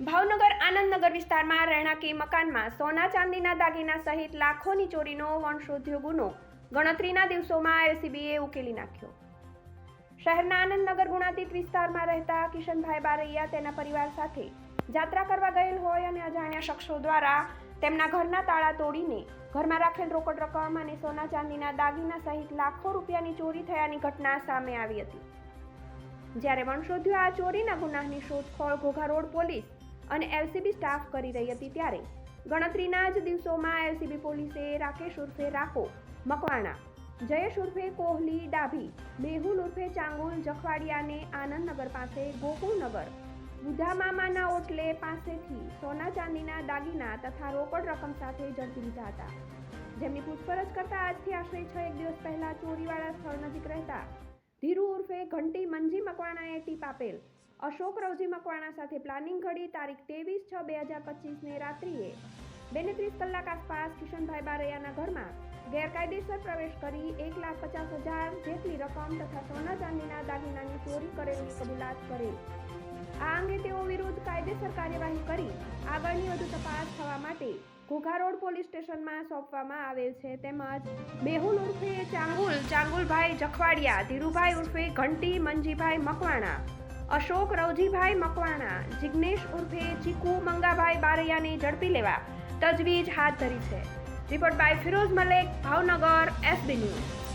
ભાવનગર, આનંદનગર વિસ્તારમાં રહેણાંકી મકાનમાં સોના ચાંદીના દાગીના સહિત લાખોની ચોરીનો વંશોધ્યો ગુનો. ગણતરીના દિવસોમાં એલસીબીએ ઉકેલી નાખ્યો. શહેરના આનંદનગર ગુણાતીત વિસ્તારમાં રહેતા કિશનભાઈ બારૈયા તેના પરિવાર સાથે જાત્રા કરવા ગયેલ હોય અને અજાણ્યા શખ્સો દ્વારા તેમના ઘરના તાળા તોડીને ઘરમાં રાખેલ રોકડ રકમ અને સોના ચાંદીના દાગીના સહિત લાખો રૂપિયાની ચોરી થયાની ઘટના સામે આવી હતી. જ્યારે વંશોધ્યો આ ચોરીના ગુનાની શોધખોળ ઘોઘા રોડ પોલીસ અને એલસીબી સ્ટાફ કરી રહી હતી ત્યારે. ગણતરીના જ દિવસોમાં એલસીબી પોલીસે રાકેશ ઉર્ફે રાકો મકવાણા, જયેશ ઉર્ફે કોહલી ડાભી, મેહુલ ઉર્ફે ચાંગુલ જખવાડિયાને આનંદનગર પાસે ગોકુળનગર બુધામામાના ઓટલે પાસેથી સોના ચાંદીના દાગીના તથા રોકડ રકમ સાથે ઝડપી લીધા હતા. જેમની પૂછપરછ કરતા આજથી આશરે છ એક દિવસ પહેલા ચોરીવાળા સ્થળ નજીક રહેતા ધીરુ ઉર્ફે ઘંટી મંજી મકવાણાએ ટીપ આપેલ. અશોક રવજી મકવાણા સાથે પ્લાનિંગ ઘડી તારીખ ત્રેવીસ છ બે હજાર પચીસને રાત્રિએ. બેને ત્રીસ કલાક આસપાસ કિશનભાઈ બારૈયાના ઘરમાં ગેરકાયદેસર પ્રવેશ કરી એક લાખ પચાસ હજાર જેટલી રકમ તથા સોના ચાંદીના દાગીનાની ચોરી કરેલી કબૂલાત કરેલ આ અંગે તેઓ વિરુદ્ધ કાયદેસર કાર્યવાહી કરી આગળની વધુ તપાસ થવા માટે ઘોઘા રોડ પોલીસ સ્ટેશનમાં સોંપવામાં આવેલ છે તેમજ મેહુલ ઉર્ફે ચાંગુલ, ચાંગુલભાઈ જખવાડિયા, ધીરુભાઈ ઉર્ફે ઘંટી, મંજીભાઈ મકવાણા. અશોક રવજીભાઈ મકવાણા, જિગ્નેશ ઉર્ફે ચીકુ મંગાભાઈ બારૈયાને ઝડપી લેવા તજવીજ હાથ ધરી છે. Report by Firoz Malek, Bhavnagar, SB news.